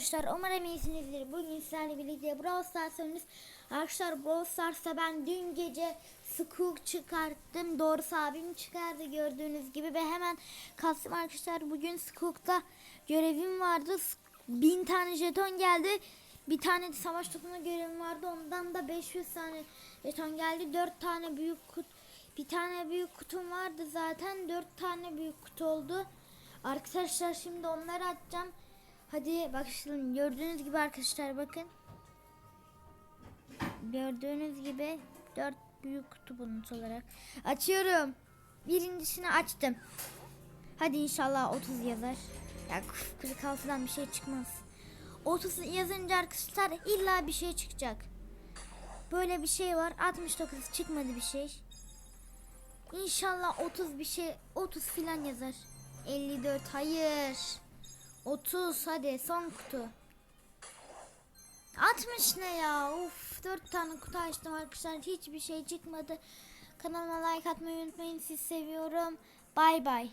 Arkadaşlar umarım iyisinizdir. Bugün sizlerle birlikte Brawl Stars. Arkadaşlar Brawl Stars'ta ben dün gece Scoop çıkarttım. Doğrusu abim çıkardı gördüğünüz gibi ve hemen kastım arkadaşlar. Bugün Scoop'ta görevim vardı. Bin tane jeton geldi. Bir tane de savaş topuna görevim vardı. Ondan da 500 tane jeton geldi. 4 tane büyük kut bir tane büyük kutum vardı zaten. 4 tane büyük kutu oldu. Arkadaşlar şimdi onları açacağım. Hadi başlayalım. Gördüğünüz gibi arkadaşlar bakın. Gördüğünüz gibi 4 büyük kutu bonus olarak. Açıyorum. Birincisini açtım. Hadi inşallah 30 yazar. Ya 46'dan bir şey çıkmaz. 30 yazınca arkadaşlar illa bir şey çıkacak. Böyle bir şey var. 69 çıkmadı bir şey. İnşallah 30 bir şey 30 filan yazar. 54 hayır. 30 hadi son kutu. 60 ne ya? Uf 4 tane kutu açtım arkadaşlar. Hiçbir şey çıkmadı. Kanalıma like atmayı unutmayın. Sizi seviyorum. Bay bay.